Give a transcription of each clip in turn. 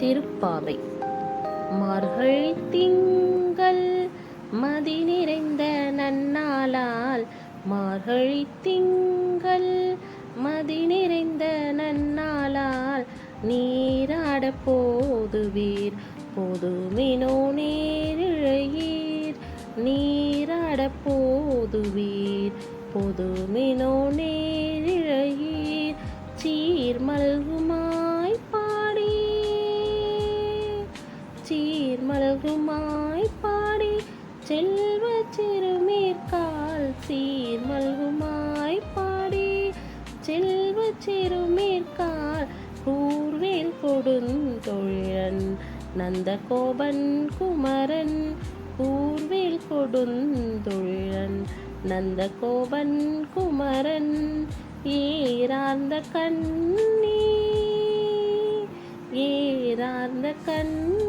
திருப்பாவை. மார்கள் திங்கள் மதி நிறைந்த நன்னாளால் மார்கழி திங்கள் மதி நிறைந்த நன்னாளால் நீராட போதுவீர் போதுமினோ நேரிழையீர் நீராட போதுவீர் பொதுமினோ நேரிழையீர். சீர்மல்குமாய் பாடி செல்வ சிறுமீர்கால் சீர் மல்குமாய் பாடி செல்வ சிறுமீர்கால் கூர்வேல் கொடுந்தொழிலன் நந்தகோபன் குமரன் கூர்வேல் கொடுந்தொழிலன் நந்தகோபன் குமரன் ஏரார்ந்த கண்ணி ஏரார்ந்த கண்ணி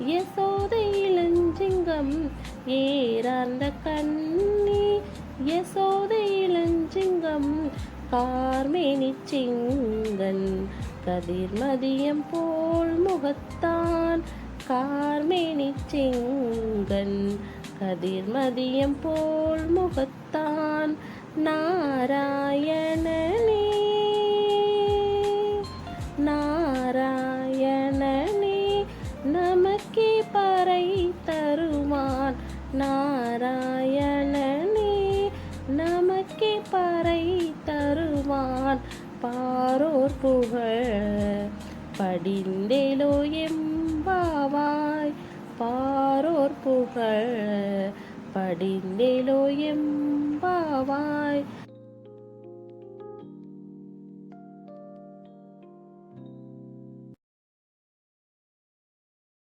யசோதை இளஞ்சிங்கம் ஏறார்ந்த கண்ணி. யசோதை இளஞ்சிங்கம் கார்மேனி சிங்கன். கதிர்மதியம் போல் முகத்தான் கார்மேனி சிங்கன். கதிர்மதியம் போல் முகத்தான் நாராயண நமக்கே பறை தருவான். நாராயணனே நமக்கே பறை தருவான். பாரோர் புகழ் படிந்தேலோ எம்பாவாய் பாரோர் புகழ் படிந்தேலோ எம்பாவாய்